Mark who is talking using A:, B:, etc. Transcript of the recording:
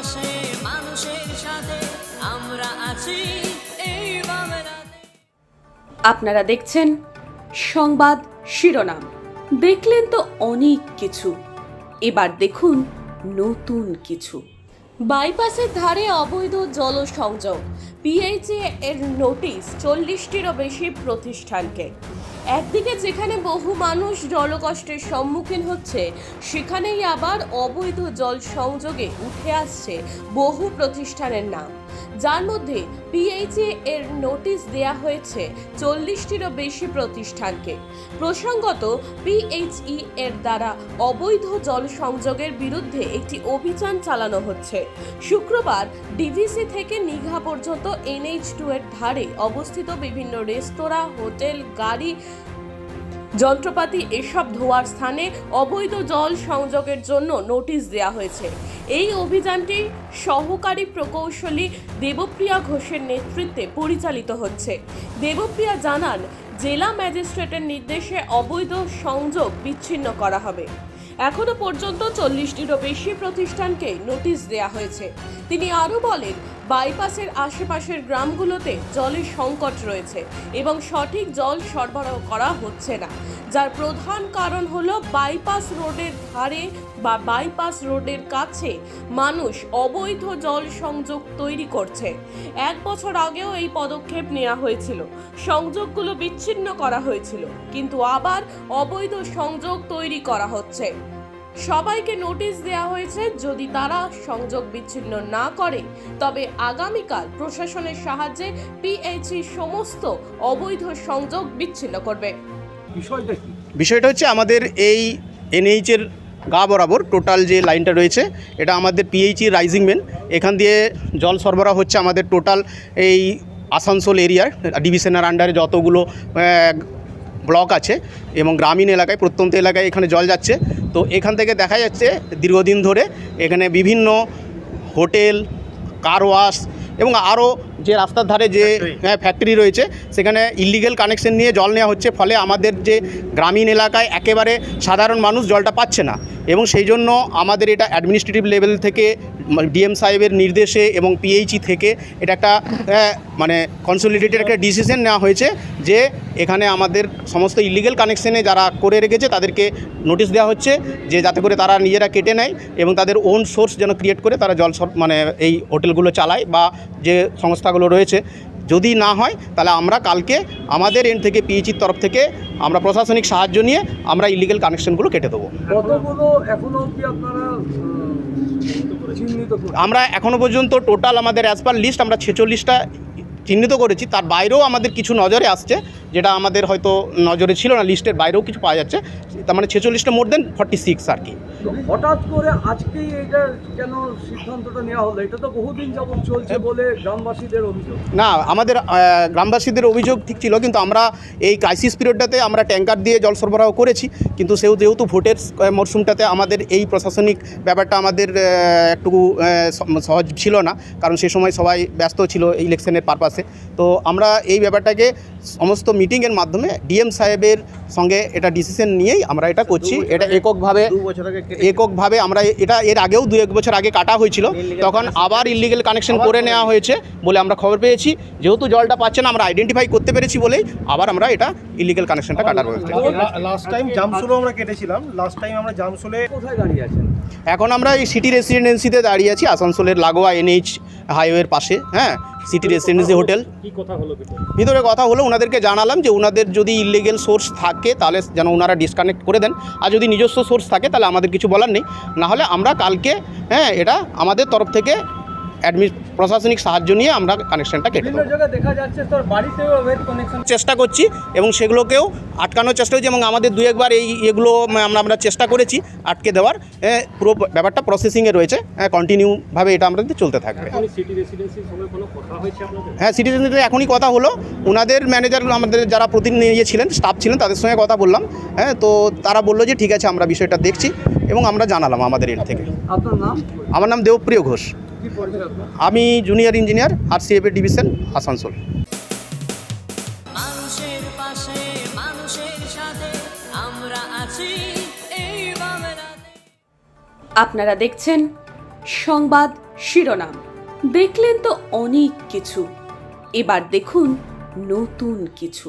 A: পাশে মানুষের সাথে আমরা আছি। এই
B: আপনারা দেখছেন সংবাদ শিরোনাম। দেখলেন তো অনেক কিছু। এবার দেখুন নতুন কিছু। বাইপাসের ধারে অবৈধ জলসংযোগ। পিএইচএ এর নোটিশ চল্লিশটিরও বেশি প্রতিষ্ঠানকে। একদিকে যেখানে বহু মানুষ জলকষ্টের সম্মুখীন হচ্ছে, সেখানেই আবার অবৈধ জল সংযোগে উঠে আসছে বহু প্রতিষ্ঠানের নাম। যার মধ্যে পিএইচএ এর নোটিশ দেয়া হয়েছে চল্লিশটিরও বেশি প্রতিষ্ঠানকে। প্রসঙ্গত, পিএইচই এর দ্বারা অবৈধ জল সংযোগের বিরুদ্ধে একটি অভিযান চালানো হচ্ছে। শুক্রবার ডিভিসি থেকে নিঘা পর্যন্ত এনএইচ টু এর ধারে অবস্থিত বিভিন্ন রেস্তোরাঁ, হোটেল, গাড়ি যন্ত্রপাতি এসব ধোয়ার স্থানে অবৈধ জল সংযোগের জন্য নোটিশ দেওয়া হয়েছে। এই অভিযানটি সহকারী প্রকৌশলী দেবপ্রিয়া ঘোষের নেতৃত্বে পরিচালিত হচ্ছে। দেবপ্রিয়া জানান, জেলা ম্যাজিস্ট্রেটের নির্দেশে অবৈধ সংযোগ বিচ্ছিন্ন করা হবে। এখনও পর্যন্ত চল্লিশটিরও বেশি প্রতিষ্ঠানকে নোটিশ দেয়া হয়েছে। তিনি আরও বলেন বাইপাসের আশেপাশের গ্রামগুলোতে জলের সংকট রয়েছে এবং সঠিক জল সরবরাহ করা হচ্ছে না। যার প্রধান কারণ হলো বাইপাস রোডের ধারে বা বাইপাস রোডের কাছে মানুষ অবৈধ জল সংযোগ তৈরি করছে। এক বছর আগেও এই পদক্ষেপ নেওয়া হয়েছিল। সংযোগগুলো বিচ্ছিন্ন করা হয়েছিল, কিন্তু আবার অবৈধ সংযোগ তৈরি করা হচ্ছে। সবাইকে নোটিশ দেওয়া হয়েছে যদি তারা সংযোগ বিচ্ছিন্ন না করে তবে আগামীকাল প্রশাসনের সাহায্যে পিএইচই সমস্ত অবৈধ সংযোগ বিচ্ছিন্ন করবে।
C: বিষয়টা
D: বিষয়টা হচ্ছে আমাদের এই এনএইচের গা বরাবর টোটাল যে লাইনটা রয়েছে এটা আমাদের পিএইচই রাইজিং মেন। এখান দিয়ে জল সরবরাহ হচ্ছে আমাদের টোটাল এই আসানসোল এরিয়ার ডিভিশনের আন্ডারে যতগুলো ব্লক আছে এবং গ্রামীণ এলাকায় প্রত্যন্ত এলাকায় এখানে জল যাচ্ছে। তো এখান থেকে দেখা যাচ্ছে দীর্ঘদিন ধরে এখানে বিভিন্ন হোটেল কার ওয়াশ এবং আরও যে রাস্তার ধারে যে হ্যাঁ, ফ্যাক্টরি রয়েছে সেখানে ইলিগেল কানেকশন নিয়ে জল নেওয়া হচ্ছে। ফলে আমাদের যে গ্রামীণ এলাকায় একেবারে সাধারণ মানুষ জলটা পাচ্ছে না। এবং সেই জন্য আমাদের এটা অ্যাডমিনিস্ট্রেটিভ লেভেল থেকে ডিএম সাহেবের নির্দেশে এবং পিএইচই থেকে এটা একটা মানে কনসোলিডেটেড একটা ডিসিশন নেওয়া হয়েছে যে এখানে আমাদের সমস্ত ইলিগেল কানেকশনে যারা করে রেখেছে তাদেরকে নোটিশ দেওয়া হচ্ছে যে যাতে করে তারা নিজেরা কেটে নেয় এবং তাদের ওন সোর্স যেন ক্রিয়েট করে তারা জল মানে এই হোটেলগুলো চালায় বা যে সংস্থাগুলো রয়েছে। যদি না হয় তাহলে আমরা কালকে আমাদের এন্ড থেকে পিএইচির তরফ থেকে আমরা প্রশাসনিক সাহায্য নিয়ে আমরা ইলিগেল কানেকশনগুলো কেটে দেবো? আমরা এখনও পর্যন্ত টোটাল আমাদের অ্যাজ পার লিস্ট আমরা ছেচল্লিশটা চিহ্নিত করেছি। তার বাইরেও আমাদের কিছু নজরে আসছে যেটা আমাদের হয়তো নজরে ছিল না লিস্টের বাইরেও কিছু পাওয়া যাচ্ছে। তার মানে ছেচল্লিশটা মোর দেন ফর্টি সিক্স আর কি।
C: হঠাৎ করে আজকেই এটা কেন সিদ্ধান্তটা নেওয়া হলো? এটা তো বহুদিন যাবত চলছে বলে গ্রামবাসীদের অভিযোগ।
D: না আমাদের গ্রামবাসীদের অভিযোগ ঠিক ছিল কিন্তু আমরা এই ক্রাইসিস পিরিয়ডটাতে আমরা ট্যাঙ্কার দিয়ে জল সরবরাহ করেছি কিন্তু সেও যেহেতু ভোটের মরশুমটাতে আমাদের এই প্রশাসনিক ব্যাপারটা আমাদের একটু সহজ ছিল না কারণ সে সময় সবাই ব্যস্ত ছিল ইলেকশনের পারপাসে তো আমরা এই ব্যাপারটাকে সমস্ত মিটিংয়ের মাধ্যমে ডিএম সাহেবের সঙ্গে এটা ডিসিশন নিয়েই আমরা এটা করছি এটা এককভাবে এককভাবে আমরা এটা এর আগেও দু এক বছর আগে কাটা হয়েছিল। তখন আবার ইলিগেল কানেকশন করে নেওয়া হয়েছে বলে আমরা খবর পেয়েছি। যেহেতু জলটা পাচ্ছে না আমরা আইডেন্টিফাই করতে পেরেছি বলেই আবার আমরা এটা ইলিগেল কানেকশনটা কাটার হয়েছে
E: লাস্ট টাইম জামসুলও আমরা কেটেছিলাম। লাস্ট টাইম আমরা জামসুলে
C: কোথায় দাঁড়িয়ে আছেন?
D: এখন আমরা এই সিটি রেসিডেন্সিতে দাঁড়িয়ে আছি আসানসোলের লাগোয়া এনএইচ হাইওয়ের পাশে হ্যাঁ? সিটি রেসিডেন্সি হোটেল ভিতরে? কথা হলো ওনাদেরকে জানালাম যে ওনাদের যদি ইলিগেল সোর্স থাকে তাহলে যেন ওনারা ডিসকানেক্ট করে দেন। আর যদি নিজস্ব সোর্স থাকে তাহলে আমাদের কিছু বলার নেই। নাহলে আমরা কালকে হ্যাঁ এটা আমাদের তরফ থেকে প্রশাসনিক সাহায্য নিয়ে আমরা কানেকশনটা কেটে চেষ্টা করছি এবং সেগুলোকেও আটকানোর চেষ্টা করছি এবং আমাদের দু একবার এই এগুলো আমরা আমরা চেষ্টা করেছি আটকে দেওয়ার। পুরো ব্যাপারটা প্রসেসিংয়ে রয়েছে। হ্যাঁ কন্টিনিউভাবে এটা আমাদের চলতে থাকবে। হ্যাঁ সিটি রেসিডেন্সিতে এখনই কথা হলো। ওনাদের ম্যানেজার আমাদের যারা প্রতিনিধি ছিলেন স্টাফ ছিলেন তাদের সঙ্গে কথা বললাম। হ্যাঁ তো তারা বলল যে ঠিক আছে আমরা বিষয়টা দেখছি এবং আমরা জানালাম আমাদের এর থেকে।
C: আপনার নাম?
D: আমার নাম দেবপ্রিয় ঘোষ। আমি জুনিয়র ইঞ্জিনিয়ার আর সিএফএ ডিভিশন আসানসোল।
A: মানুষের পাশে মানুষের সাথে আমরা আছি এই বাংলাতে
B: আপনারা দেখছেন সংবাদ
F: শিরোনাম। দেখলেন তো অনেক কিছু। এবার দেখুন নতুন কিছু।